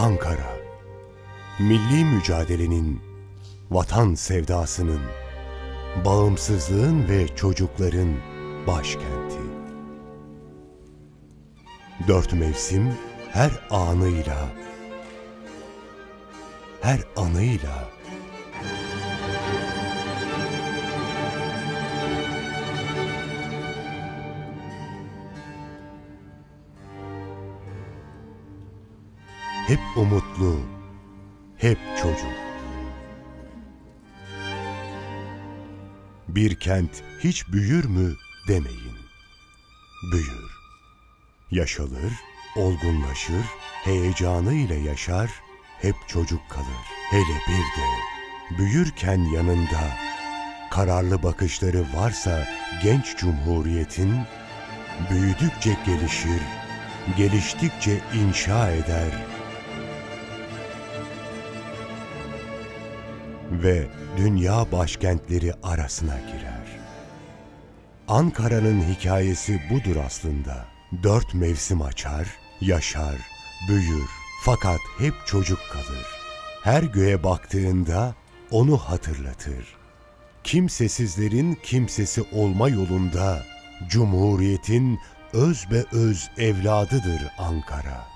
Ankara, milli mücadelenin, vatan sevdasının, bağımsızlığın ve çocukların başkenti. Dört mevsim her anıyla, her anıyla hep umutlu, hep çocuk. Bir kent hiç büyür mü demeyin. Büyür. Yaşalır, olgunlaşır, heyecanıyla yaşar, hep çocuk kalır. Hele bir de büyürken yanında kararlı bakışları varsa genç cumhuriyetin büyüdükçe gelişir, geliştikçe inşa eder ve dünya başkentleri arasına girer. Ankara'nın hikayesi budur aslında. Dört mevsim açar, yaşar, büyür fakat hep çocuk kalır. Her göğe baktığında onu hatırlatır. Kimsesizlerin kimsesi olma yolunda Cumhuriyetin öz be öz evladıdır Ankara.